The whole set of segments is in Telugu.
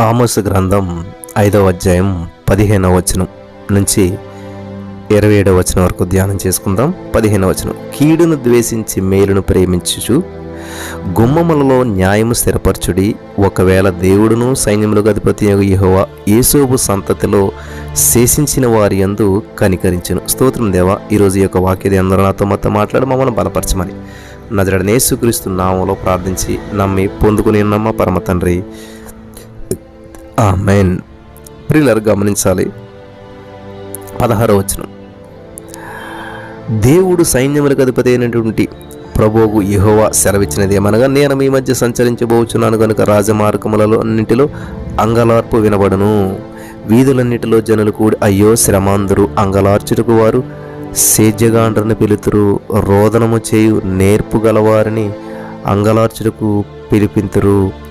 ఆమోసు గ్రంథం ఐదవ అధ్యాయం పదిహేనవ వచనం నుంచి ఇరవై ఏడవ వచనం వరకు ధ్యానం చేసుకుందాం. పదిహేనవ వచనం. కీడును ద్వేషించి మేలును ప్రేమించుచు గుమ్మములలో న్యాయము స్థిరపరచుడి. ఒకవేళ దేవుడును సైన్యములకు అధిపతి యెహోవా ఏసోబు సంతతిలో శేషించిన వారి యందు కనికరించును. స్తోత్రం దేవా ఈరోజు ఈ యొక్క వాక్యది అందరూ నాతో మొత్తం మాట్లాడి మమ్మల్ని బలపరచమని. నజరడని యేసుక్రీస్తు నామంలో ప్రార్థించి నమ్మి పొందుకుని నమ్మ పరమ తండ్రి మెయిన్ ప్రియులరు గమనించాలి. పదహారో వచనం. దేవుడు సైన్యములకు అధిపతి అయినటువంటి ప్రభువుకు యెహోవా సెలవిచ్చినది ఏమనగా నేను మీ మధ్య సంచరించబోచున్నాను కనుక రాజమార్గములలో అన్నింటిలో అంగలార్పు వినబడును. వీధులన్నిటిలో జనులు కూడి అయ్యో శ్రమాందరు అంగలార్చుటకు వారు సేద్యగాండ్రని పిలుతురు. రోదనము చేయు నేర్పు గలవారిని అంగలార్చుటకు పిలిపింతురు.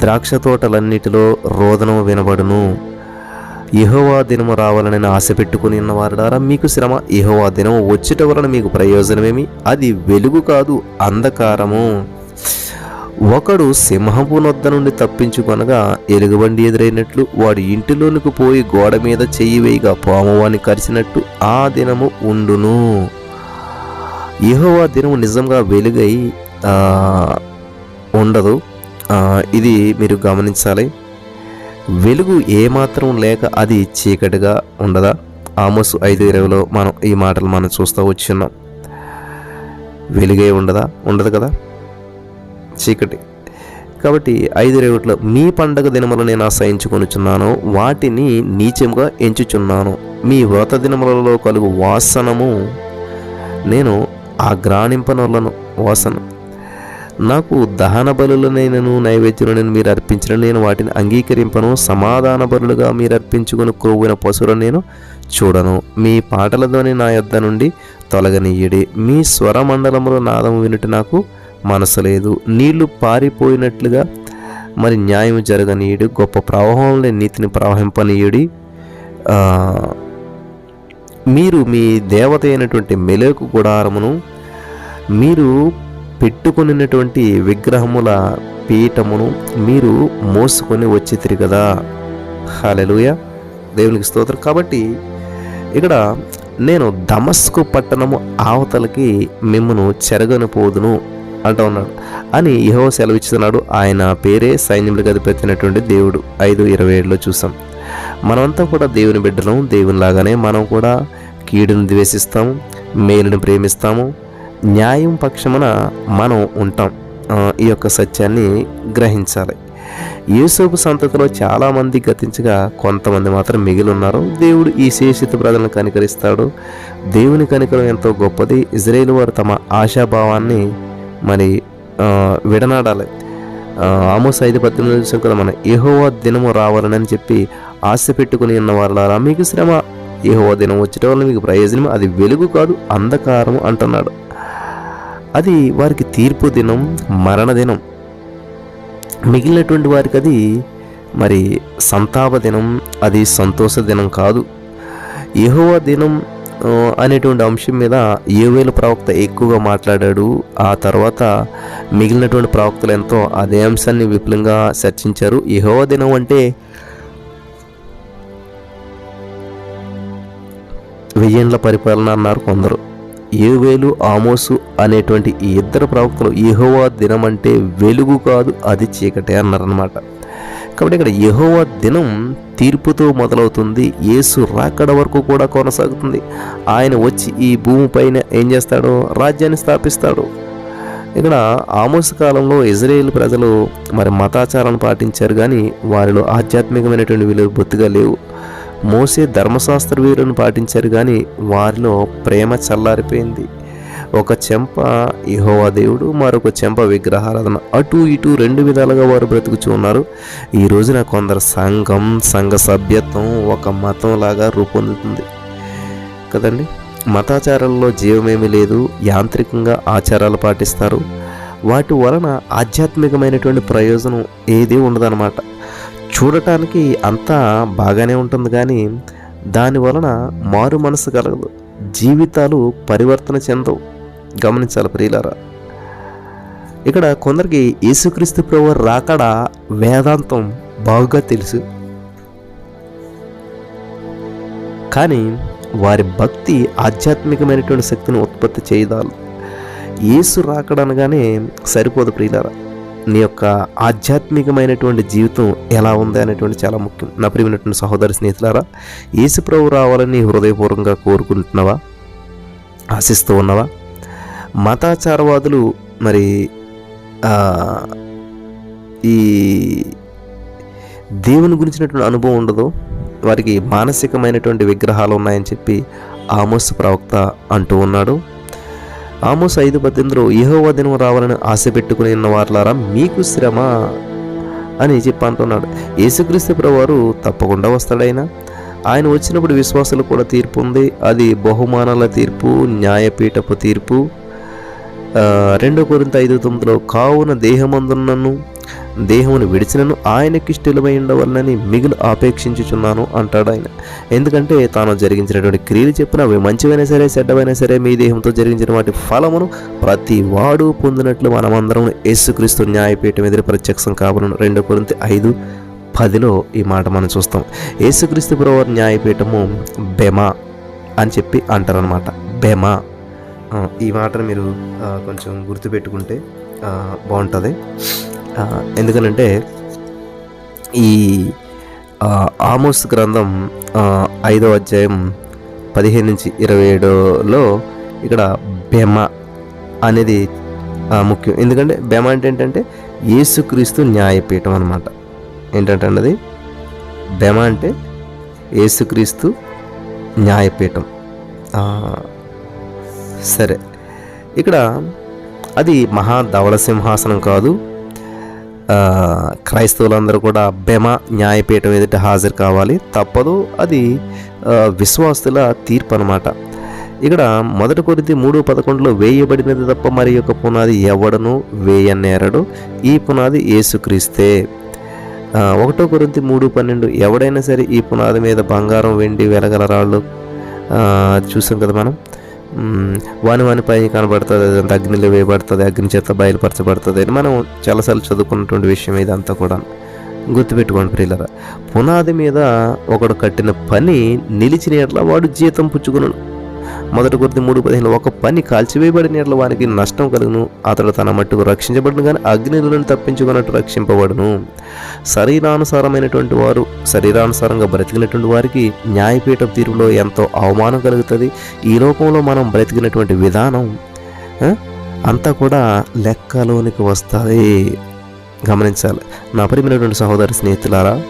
ద్రాక్ష తోటలన్నిటిలో రోదనము వినబడును. ఇహోవా దినము రావాలని ఆశ పెట్టుకుని ఉన్నవారుడారా మీకు శ్రమ ఇహోవా దినము వచ్చేట వలన మీకు ప్రయోజనమేమి? అది వెలుగు కాదు అంధకారము. ఒకడు సింహపు నొద్ద నుండి తప్పించుకొనగా ఎలుగుబండి ఎదురైనట్లు వాడు ఇంటిలోనికి పోయి గోడ మీద చెయ్యి వేయిగా పాము కరిచినట్టు ఆ దినము ఉండును. యెహోవా దినము నిజంగా వెలుగై ఉండదు. ఇది మీరు గమనించాలి. వెలుగు ఏమాత్రం లేక అది చీకటిగా ఉండదా? ఆమోసు ఐదు ఇరవైలో మనం ఈ మాటలు మనం చూస్తూ వచ్చున్నాం వెలుగే ఉండదా? ఉండదు కదా? చీకటి. కాబట్టి ఐదు రేవట్లో మీ పండగ దినములు నేను ఆశ్రయించుకొనిచున్నాను. వాటిని నీచముగా ఎంచుచున్నాను. మీ వ్రత దినములలో కలుగు వాసనము నేను ఆ గ్రాణింపనులను వాసన. నాకు దహన బలులనైనను నైవేద్యులను మీరు అర్పించిన నేను వాటిని అంగీకరింపను సమాధాన బలులుగా మీరు అర్పించుకుని క్రొవ్విన పశువులను నేను చూడను. మీ పాటలతోని నా యొద్ద నుండి తొలగనీయుడి. మీ స్వరమండలములో నాదము వినుట నాకు మనసు లేదు. నీళ్ళు పారిపోయినట్లుగా మరి న్యాయం జరగనీయుడు. గొప్ప ప్రవాహంలో నీతిని ప్రవహింపనీయుడి. మీరు మీ దేవత అయినటువంటి మెలకు గుడారమును మీరు పెట్టుకునినటువంటి విగ్రహముల పీఠమును మీరు మోసుకొని వచ్చితిరి కదా హాలెలుయ దేవునికి స్తోత్రం. కాబట్టి ఇక్కడ నేను దమస్కు పట్టణము ఆవతలకి మిమ్మను చెరగను పోదును అంటూ ఉన్నాడు. అని యహో సెలవిస్తున్నాడు ఆయన పేరే సైన్యములకు అధిపెత్తినటువంటి దేవుడు. ఐదు ఇరవై ఏడులో చూసాం. మనమంతా కూడా దేవుని బిడ్డలం దేవునిలాగానే మనం కూడా కీడును ద్వేషిస్తాము మేలుని ప్రేమిస్తాము న్యాయం పక్షమున మనం ఉంటాం. ఈ యొక్క సత్యాన్ని గ్రహించాలి. యేసోపు సంతతిలో చాలామంది గతించగా కొంతమంది మాత్రం మిగిలి ఉన్నారు దేవుడు ఈ శేషిత ప్రజలను కనికరిస్తాడు. దేవుని కనికరం ఎంతో గొప్పది. ఇజ్రాయేల్ వారు తమ ఆశాభావాన్ని మరి విడనాడాలి. ఆ, ఆమోస్ ఐదు పద్దెనిమిది చూసాం కదా మన ఏహోవా దినము రావాలని చెప్పి ఆశ పెట్టుకుని ఉన్న వారులారా మీకు శ్రమ. ఏహోవా దినం వచ్చేట వల్ల మీకు ప్రయోజనం అది వెలుగు కాదు అంధకారం అంటున్నాడు. అది వారికి తీర్పు దినం మరణ దినం. మిగిలినటువంటి వారికి అది మరి సంతాప దినం అది సంతోష దినం కాదు. యహోవ దినం అనేటువంటి అంశం మీద ఏవేలు ప్రవక్త ఎక్కువగా మాట్లాడాడు. ఆ తర్వాత మిగిలినటువంటి ప్రవక్తలు ఎంతో అదే అంశాన్ని విపులంగా చర్చించారు. యహోవ దినం అంటే వెయ్యేండ్ల పరిపాలన అన్నారు కొందరు. ఏవేలు ఆమోసు అనేటువంటి ఈ ఇద్దరు ప్రవక్తలు యహోవా దినం అంటే వెలుగు కాదు అది చీకటే అన్నారనమాట కాబట్టి ఇక్కడ యహోవా దినం తీర్పుతో మొదలవుతుంది యేసు రాకడ వరకు కూడా కొనసాగుతుంది. ఆయన వచ్చి ఈ భూమిపైన ఏం చేస్తాడు? రాజ్యాన్ని స్థాపిస్తాడు. ఇక్కడ ఆమోస్ కాలంలో ఇజ్రాయేల్ ప్రజలు మరి మతాచారాన్ని పాటించారు కానీ వారిలో ఆధ్యాత్మికమైనటువంటి విలువలు బొత్తుగా లేవు. మోసే ధర్మశాస్త్ర వీరులను పాటించారు కానీ వారిలో ప్రేమ చల్లారిపోయింది. ఒక చెంప యహోవా దేవుడు మరొక చెంప విగ్రహారాధన. అటు ఇటు రెండు విధాలుగా వారు బ్రతుకుచూ ఉన్నారు. ఈ రోజున కొందరు సంఘం సంఘ సభ్యత్వం ఒక మతం లాగా రూపొందుతుంది. కదండి? మతాచారాల్లో జీవమేమీ లేదు యాంత్రికంగా ఆచారాలు పాటిస్తారు. వాటి వలన ఆధ్యాత్మికమైనటువంటి ప్రయోజనం ఏదీ ఉండదన్నమాట. చూడటానికి అంతా బాగానే ఉంటుంది కానీ దాని వలన మారు మనసు కలగదు. జీవితాలు పరివర్తన చెందవు. గమనించాలి ప్రియులారా. ఇక్కడ కొందరికి యేసుక్రీస్తు ప్రభు రాకడ వేదాంతం బాగా తెలుసు. కానీ వారి భక్తి ఆధ్యాత్మికమైనటువంటి శక్తిని ఉత్పత్తి చేయదాలు. యేసు రాకడనగానే సరిపోదు ప్రియులారా. నీ యొక్క ఆధ్యాత్మికమైనటువంటి జీవితం ఎలా ఉంది అనేటువంటి చాలా ముఖ్యం. నా ప్రియమైనటువంటి సహోదరి స్నేహితులారా యేసు రావాలని హృదయపూర్వకంగా కోరుకుంటున్నావా? ఆశిస్తూ ఉన్నావా? మతాచారవాదులు మరి ఈ దేవుని గురించినటువంటి అనుభవం ఉండదు. వారికి మానసికమైనటువంటి విగ్రహాలు ఉన్నాయని చెప్పి ఆమోస్ ప్రవక్త అంటూ ఉన్నాడు. ఆమోస్ ఐదు పద్దెనిమిదిలో యెహోవా దినం రావాలని ఆశ పెట్టుకుని ఉన్న వారులారా మీకు శ్రమ అని చెప్పి అంటున్నాడు. యేసుక్రీస్తు ప్రభువారు తప్పకుండా వస్తాడైనా ఆయన వచ్చినప్పుడు విశ్వాసాలు కూడా తీర్పు ఉంది. అది బహుమానాల తీర్పు న్యాయపీఠపు తీర్పు. రెండో కొరింత ఐదు తొమ్మిదిలో కావున దేహమందున్నను? దేహమును విడిచినను ఆయనకిష్టులమై ఉండవలనని మిగులు ఆపేక్షించుచున్నాను అంటాడు ఆయన. ఎందుకంటే తాను జరిగించినటువంటి క్రియలు చెప్పిన అవి మంచివైనా సరే చెడ్డవైనా సరే మీ దేహంతో జరిగించిన వాటి ఫలమును ప్రతి వాడు పొందినట్లు మనమందరం యేసుక్రీస్తు న్యాయపీఠం ఎదురు ప్రత్యక్షం కావాలను రెండో కొరింత ఐదు పదిలో ఈ మాట మనం చూస్తాం. యేసుక్రీస్తు ప్రభువారి న్యాయపీఠము బెమ అని చెప్పి అంటారనమాట బెమ. ఈ మాటను మీరు కొంచెం గుర్తుపెట్టుకుంటే బాగుంటుంది. ఎందుకనంటే ఈ ఆమోస్ గ్రంథం ఐదో అధ్యాయం పదిహేను నుంచి ఇరవై ఏడులో ఇక్కడ బెమ అనేది ముఖ్యం. ఎందుకంటే బెమ అంటే ఏంటంటే యేసుక్రీస్తు న్యాయపీఠం అనమాట ఏంటంటే అన్నది? బెమ అంటే యేసుక్రీస్తు న్యాయపీఠం. సరే. ఇక్కడ అది మహా ధవళ సింహాసనం కాదు. క్రైస్తవులందరూ కూడా బెమ న్యాయపీఠం ఎదుట హాజరు కావాలి. తప్పదు అది విశ్వాసుల తీర్పు అనమాట ఇక్కడ మొదటి కొరిది మూడు పదకొండులో వేయబడినది తప్ప మరి యొక్క పునాది ఎవడను వేయనేరడు. ఈ పునాది ఏసుక్రీస్తే ఒకటో కొరింతి మూడు పన్నెండు ఎవడైనా సరే ఈ పునాది మీద బంగారం వెండి వెలగల రాళ్ళు చూసాం కదా మనం. వాని వాని పై కనబడుతుంది అదంతా అగ్నిలో వేయబడుతుంది అగ్ని చేత బయలుపరచబడుతుంది అని మనం చాలాసార్లు చదువుకున్నటువంటి విషయం ఇదంతా కూడా. గుర్తుపెట్టుకోండి ప్రియులరా పునాది మీద ఒకడు కట్టిన పని నిలిచిన ఎట్లా వాడు జీతం పుచ్చుకున్నాడు. మొదటి కొద్ది మూడు పదిహేను ఒక పని కాల్చివేయబడిన ఎట్ల వానికి నష్టం కలుగును. అతడు తన మట్టుకు రక్షించబడును కానీ అగ్నిలను తప్పించుకున్నట్టు రక్షింపబడును. శరీరానుసారమైనటువంటి వారు శరీరానుసారంగా బ్రతికినటువంటి వారికి న్యాయపీఠం తీరులో ఎంతో అవమానం కలుగుతుంది. ఈ లోకంలో మనం బ్రతికినటువంటి విధానం అంతా కూడా లెక్కలోనికి వస్తుంది. గమనించాలి. నా పరిమినటువంటి సహోదరి స్నేహితులారా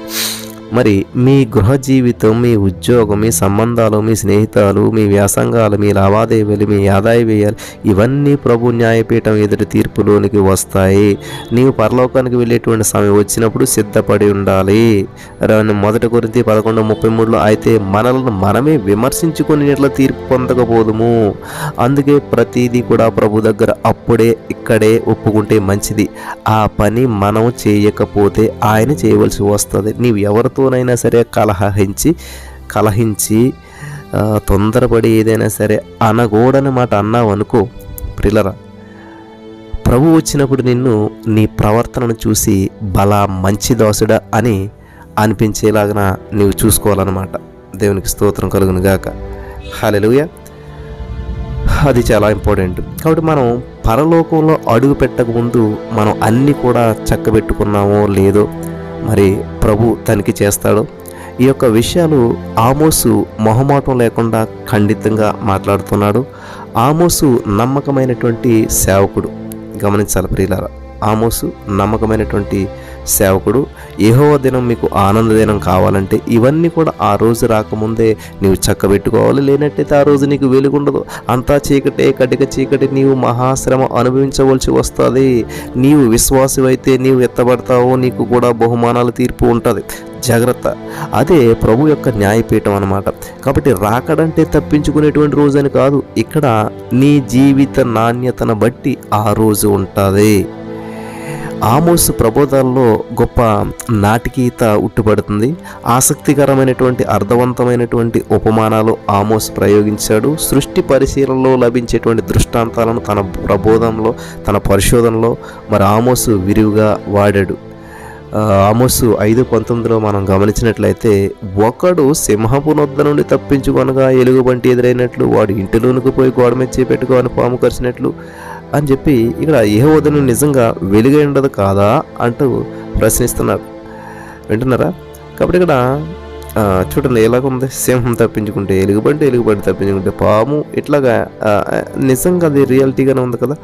మరి మీ గృహ జీవితం మీ ఉద్యోగం మీ సంబంధాలు మీ స్నేహితాలు మీ వ్యాసంగాలు మీ లావాదేవీలు మీ ఆదాయ వ్యయాలు ఇవన్నీ ప్రభు న్యాయపీఠం ఎదుటి తీర్పులోనికి వస్తాయి. నీవు పరలోకానికి వెళ్ళేటువంటి సమయం వచ్చినప్పుడు సిద్ధపడి ఉండాలి. మొదటి గురించి పదకొండు ముప్పై మూడులో అయితే మనలను మనమే విమర్శించుకునేట్ల ఎట్లా తీర్పు పొందకపోదుము. అందుకే ప్రతిదీ కూడా ప్రభు దగ్గర అప్పుడే ఇక్కడే ఒప్పుకుంటే మంచిది. ఆ పని మనం చేయకపోతే ఆయన చేయవలసి వస్తుంది. నీవు ఎవరితో ఎవరితోనైనా సరే కలహించి కలహించి తొందరపడి ఏదైనా సరే అనకూడని మాట అన్నావు అనుకో ప్రిలరా ప్రభు వచ్చినప్పుడు నిన్ను నీ ప్రవర్తనను చూసి బలా మంచి దోసడా అని అనిపించేలాగా నీవు చూసుకోవాలన్నమాట. దేవునికి స్తోత్రం కలుగును గాక. హల్లెలూయా. అది చాలా ఇంపార్టెంట్. కాబట్టి మనం పరలోకంలో అడుగు పెట్టక ముందు మనం అన్నీ కూడా చక్కబెట్టుకున్నామో లేదో మరి ప్రభు తనిఖీ చేస్తాడు. ఈ యొక్క విషయాలు ఆమోసు మొహమాటం లేకుండా ఖండితంగా మాట్లాడుతున్నాడు. ఆమోసు నమ్మకమైనటువంటి సేవకుడు. గమనించాలి ప్రియులారా ఆమోసు నమ్మకమైనటువంటి సేవకుడు ఏహో దినం మీకు ఆనంద దినం కావాలంటే ఇవన్నీ కూడా ఆ రోజు రాకముందే నీవు చక్కబెట్టుకోవాలి. లేనట్టయితే ఆ రోజు నీకు వెలుగుండదు. అంతా చీకటే కటిక చీకటి నీవు మహాశ్రమ అనుభవించవలసి వస్తుంది. నీవు విశ్వాసమైతే నీవు ఎత్తబడతావో నీకు కూడా బహుమానాల తీర్పు ఉంటుంది. జాగ్రత్త. అదే ప్రభు యొక్క న్యాయపీఠం అనమాట కాబట్టి రాకడంటే తప్పించుకునేటువంటి రోజు అని కాదు. ఇక్కడ నీ జీవిత నాణ్యతను బట్టి ఆ రోజు ఉంటుంది. ఆమోస్ ప్రబోధాల్లో గొప్ప నాటికీత ఉట్టుపడుతుంది ఆసక్తికరమైనటువంటి అర్థవంతమైనటువంటి ఉపమానాలు ఆమోస్ ప్రయోగించాడు. సృష్టి పరిశీలనలో లభించేటువంటి దృష్టాంతాలను తన ప్రబోధంలో తన పరిశోధనలో మరి ఆమోసు విరివిగా వాడాడు. ఆమోసు ఐదు పంతొమ్మిదిలో మనం గమనించినట్లయితే ఒకడు సింహపు నొద్ద నుండి తప్పించుకొనగా ఎలుగుబంటి ఎదురైనట్లు వాడు ఇంటిలోనికి పోయి గోడ మీద చేపెట్టుకోని పాము కరిచినట్లు అని చెప్పి ఇక్కడ ఏహోదను నిజంగా వెలుగై ఉండదు కాదా అంటూ ప్రశ్నిస్తున్నారు. వింటున్నారా? కాబట్టి ఇక్కడ చూడండి ఎలాగుంది సింహం తప్పించుకుంటే ఎలుగుబంటి ఎలుగుబంటి తప్పించుకుంటే పాము ఇట్లాగా నిజంగా అది రియాలిటీగానే ఉంది కదా?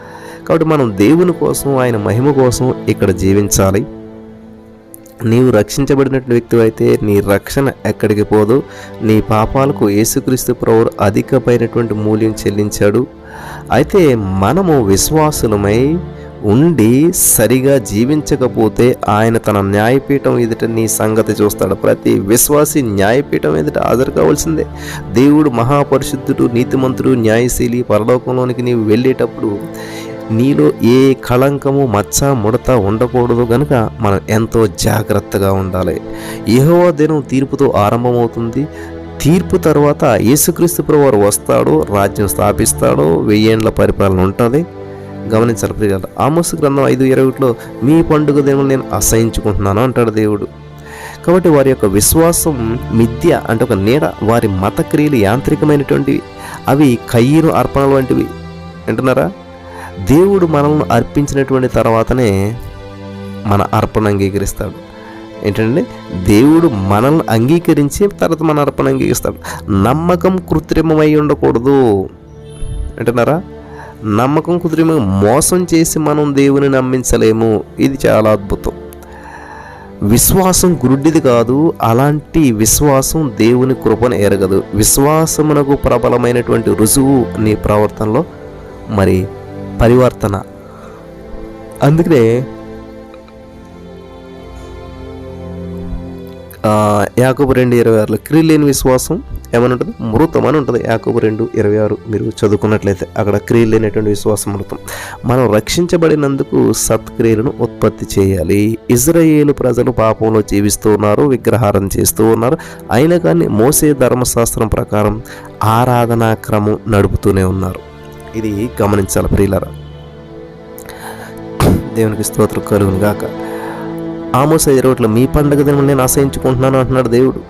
కాబట్టి మనం దేవుని కోసం ఆయన మహిమ కోసం ఇక్కడ జీవించాలి. నీవు రక్షించబడినటువంటి వ్యక్తి అయితే నీ రక్షణ ఎక్కడికి పోదు. నీ పాపాలకు యేసుక్రీస్తు ప్రవర్ అధికమైనటువంటి మూల్యం చెల్లించాడు. అయితే మనము విశ్వాసులమై ఉండి సరిగా జీవించకపోతే ఆయన తన న్యాయపీఠం ఎదుట నీ సంగతి చూస్తాడు. ప్రతి విశ్వాసి న్యాయపీఠం ఎదుట హాజరు కావాల్సిందే. దేవుడు మహాపరిశుద్ధుడు నీతిమంతుడు న్యాయశీలి పరలోకంలోనికి నీవు వెళ్ళేటప్పుడు నీలో ఏ కళంకము మచ్చ ముడత ఉండకూడదు గనుక మనం ఎంతో జాగ్రత్తగా ఉండాలి. యెహోవా దినం తీర్పుతో ఆరంభమవుతుంది. తీర్పు తర్వాత యేసుక్రీస్తు ప్రభువారు వస్తాడు రాజ్యం స్థాపిస్తాడు వెయ్యేండ్ల పరిపాలన ఉంటుంది. గమనించాలి ప్రియాలు ఆమోసు గ్రంథం ఐదు ఇరవై ఒకటిలో మీ పండుగ దేవుని నేను అసహించుకుంటున్నాను అంటాడు దేవుడు. కాబట్టి వారి యొక్క విశ్వాసం మిథ్య అంటే ఒక నీడ వారి మత క్రియలు యాంత్రికమైనటువంటివి అవి కయ్యను అర్పణలు వంటివి. వింటున్నారా? దేవుడు మనల్ని అర్పించినటువంటి తర్వాతనే మన అర్పణ అంగీకరిస్తాడు. ఏంటంటే దేవుడు మనల్ని అంగీకరించి తర్వాత మన అర్పణ అంగీకరిస్తాడు. నమ్మకం కృత్రిమమై ఉండకూడదు. అంటున్నారా? నమ్మకం కృత్రిమ మోసం చేసి మనం దేవుని నమ్మించలేము. ఇది చాలా అద్భుతం. విశ్వాసం గురుడిది కాదు అలాంటి విశ్వాసం దేవుని కృపను ఎరగదు. విశ్వాసమునకు ప్రబలమైనటువంటి రుజువు నీ ప్రవర్తనలో మరి పరివర్తన. అందుకనే యాకబు రెండు ఇరవై ఆరులో క్రియ లేని విశ్వాసం ఏమని ఉంటుంది మృతం అని ఉంటుంది యాకబు రెండు ఇరవై ఆరు మీరు చదువుకున్నట్లయితే అక్కడ క్రియ లేనటువంటి విశ్వాసం మృతం. మనం రక్షించబడినందుకు సత్క్రియలను ఉత్పత్తి చేయాలి. ఇజ్రాయేలు ప్రజలు పాపంలో జీవిస్తూ ఉన్నారు విగ్రహారం చేస్తూ ఉన్నారు. అయినా కానీ మోసే ధర్మశాస్త్రం ప్రకారం ఆరాధనా క్రమం నడుపుతూనే ఉన్నారు. ఇది గమనించాలి ప్రియులరా. దేవునికి స్తోత్రం కలుగును గాక ఆమోస ఇరవట్లో మీ పండగ దినం నేను ఆశయించుకుంటున్నాను అంటున్నాడు దేవుడు.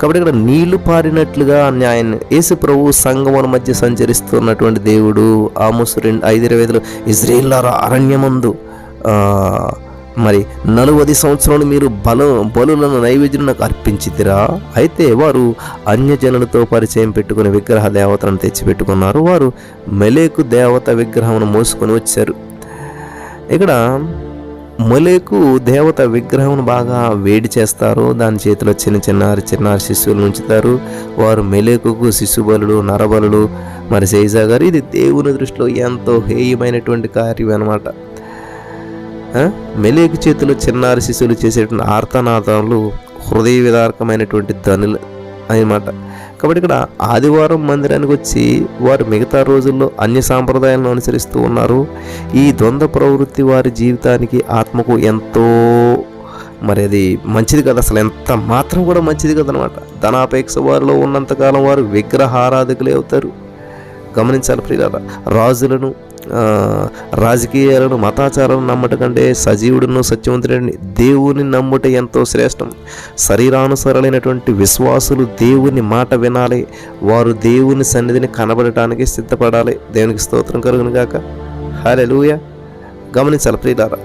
కాబట్టి ఇక్కడ నీళ్ళు పారినట్లుగా న్యాయం యేసు ప్రభు సంగముల మధ్య సంచరిస్తున్నటువంటి దేవుడు ఆమోసు రెండు ఐదు ఇరవై ఐదులో ఇజ్రాయిల్ అరణ్యమందు మరి నలువది సంవత్సరాలు మీరు బల బలులను నైవేద్యం నాకు అర్పించితిరా? అయితే వారు అన్యజనులతో పరిచయం పెట్టుకుని విగ్రహ దేవతలను తెచ్చిపెట్టుకున్నారు. వారు మెలేకు దేవత విగ్రహమును మోసుకొని వచ్చారు. ఇక్కడ మొలేకు దేవత విగ్రహం బాగా వేడి చేస్తారు. దాని చేతిలో చిన్న చిన్నారి చిన్నారి శిష్యులను ఉంచుతారు. వారు మెలేకుకు శిశుబలులు నరబలుడు మరి గారు. ఇది దేవుని దృష్టిలో ఎంతో హేయమైనటువంటి కార్యం అనమాట మెలేకు చేతిలో చిన్నారి శిశువులు చేసేటువంటి ఆర్తనాదాలు హృదయ విదారకమైనటువంటి ధనులు అన్నమాట. కాబట్టి ఇక్కడ ఆదివారం మందిరానికి వచ్చి వారు మిగతా రోజుల్లో అన్ని సాంప్రదాయాలను అనుసరిస్తూ ఉన్నారు. ఈ ద్వంద్వ ప్రవృత్తి వారి జీవితానికి ఆత్మకు ఎంతో మరి అది మంచిది కదా. అసలు ఎంత మాత్రం కూడా మంచిది కదనమాట ధనాపేక్ష వారిలో ఉన్నంతకాలం వారు విగ్రహారాధకులే అవుతారు. గమనించాలి ప్రియులారా రాజులను రాజకీయాలను మతాచారాలను నమ్మట కంటే సజీవుడును సత్యవంతుడని దేవుని నమ్ముట ఎంతో శ్రేష్టం. శరీరానుసరులైనటువంటి విశ్వాసులు దేవుని మాట వినాలి. వారు దేవుని సన్నిధిని కనబడటానికి సిద్ధపడాలి. దేవునికి స్తోత్రం కలుగును గాక. హల్లెలూయ. గమనించాలి ప్రియులారా.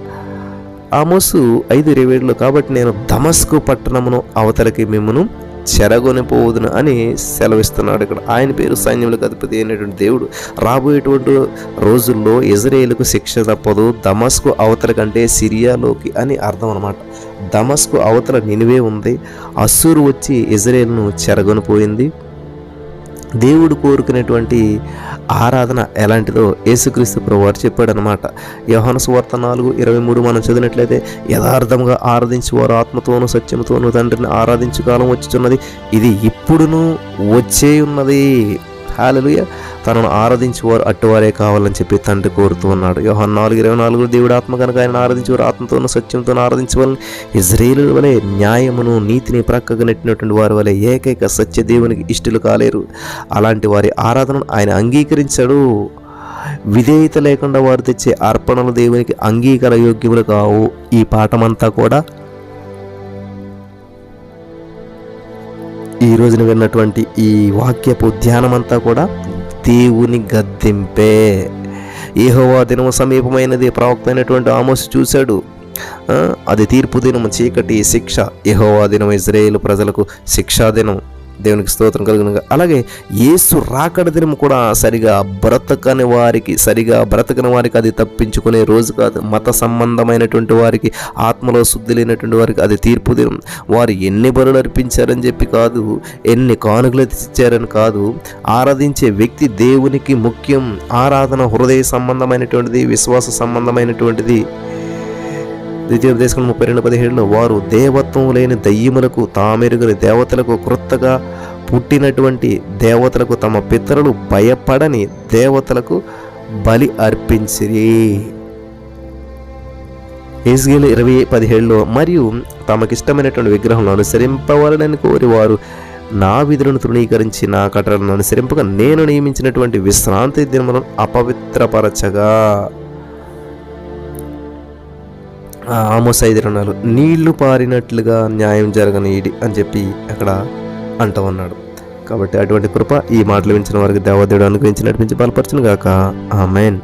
ఆమోసు ఐదు ఇరవై ఏడులో కాబట్టి నేను దమస్కు పట్టణమును అవతలకి మిమ్మను చెరగొనిపోవదును అని సెలవిస్తున్నాడు ఇక్కడ. ఆయన పేరు సైన్యములకు అధిపతి అయినటువంటి దేవుడు. రాబోయేటువంటి రోజుల్లో ఇజ్రాయేల్కు శిక్ష తప్పదు. దమస్కు అవతల కంటే సిరియాలోకి అని అర్థం అనమాట దమస్కు అవతల నినివే ఉంది. అస్సూరు వచ్చి ఇజ్రాయేల్ను చెరగొనిపోయింది. దేవుడు కోరుకునేటువంటి ఆరాధన ఎలాంటిదో యేసుక్రీస్తు ప్రభువారు చెప్పాడనమాట చెప్పాడు అనమాట సువార్త నాలుగు ఇరవై మూడు మనం చదివినట్లయితే యథార్థంగా ఆరాధించి వారు ఆత్మతోనూ సత్యముతోనూ తండ్రిని ఆరాధించు కాలం వచ్చుచున్నది. ఇది ఇప్పుడును వచ్చే ఉన్నది హాలలుయ తనను ఆరాధించేవారు అట్టువారే కావాలని చెప్పి తండ్రి కోరుతూ ఉన్నాడు. యోహాన్ నాలుగు ఇరవై నాలుగు దేవుడు ఆత్మ కనుక ఆయన ఆరాధించేవారు ఆత్మతో ఆత్మతోనూ సత్యంతోనూ ఆరాధించవాలని ఇజ్రాయేలు వలె న్యాయమును నీతిని ప్రక్కగా నెట్టినటువంటి వారి వలె ఏకైక సత్య దేవునికి ఇష్టలు కాలేరు. అలాంటి వారి ఆరాధనను ఆయన అంగీకరించాడు. విధేయత లేకుండా వారు తెచ్చే అర్పణలు దేవునికి అంగీకార యోగ్యములు కావు. ఈ పాఠమంతా కూడా ఈ రోజున విన్నటువంటి ఈ వాక్యపు ధ్యానమంతా కూడా దేవుని గద్దెంపే. ఏహోవా దినము సమీపమైనది. ప్రవక్త అయినటువంటి ఆమోస్ చూశాడు. అది తీర్పు దినము చీకటి శిక్ష. యెహోవా దినం ఇజ్రాయేల్ ప్రజలకు శిక్షా దినం దేవునికి స్తోత్రం కలిగిన అలాగే యేసు రాకడ దినం కూడా సరిగా బ్రతకని వారికి సరిగా బ్రతకని వారికి అది తప్పించుకునే రోజు కాదు. మత సంబంధమైనటువంటి వారికి ఆత్మలో శుద్ధి లేనటువంటి వారికి అది తీర్పు దినం. వారు ఎన్ని బరులు అర్పించారని చెప్పి కాదు ఎన్ని కానుకలు ఇచ్చారని కాదు. ఆరాధించే వ్యక్తి దేవునికి ముఖ్యం. ఆరాధన హృదయ సంబంధమైనటువంటిది విశ్వాస సంబంధమైనటువంటిది. ద్వితీయోపదేశం ముప్పై రెండు పదిహేడులో వారు దేవత్వం లేని దయ్యములకు తామెరుగని దేవతలకు క్రొత్తగా పుట్టినటువంటి దేవతలకు తమ పితరులు భయపడని దేవతలకు బలి అర్పించిరి. ఏజ్గేలు ఇరవై పదిహేడులో మరియు తమకిష్టమైనటువంటి విగ్రహంలో అనుసరింపవాలని కోరి వారు నా విధులను తృణీకరించి నా కట్టలను అనుసరింపగా నేను నియమించినటువంటి విశ్రాంతి దినములను అపవిత్రపరచగా. ఆమోస్ ఐదు అన్నారు నీళ్ళు పారినట్లుగా న్యాయం జరగని ఈడి అని చెప్పి అక్కడ అంటూ ఉన్నాడు. కాబట్టి అటువంటి కృప ఈ మాటలు వించిన వారికి దేవదేవుడు అనుగ్రహించి నడిపించి బలపరచును గాక మెయిన్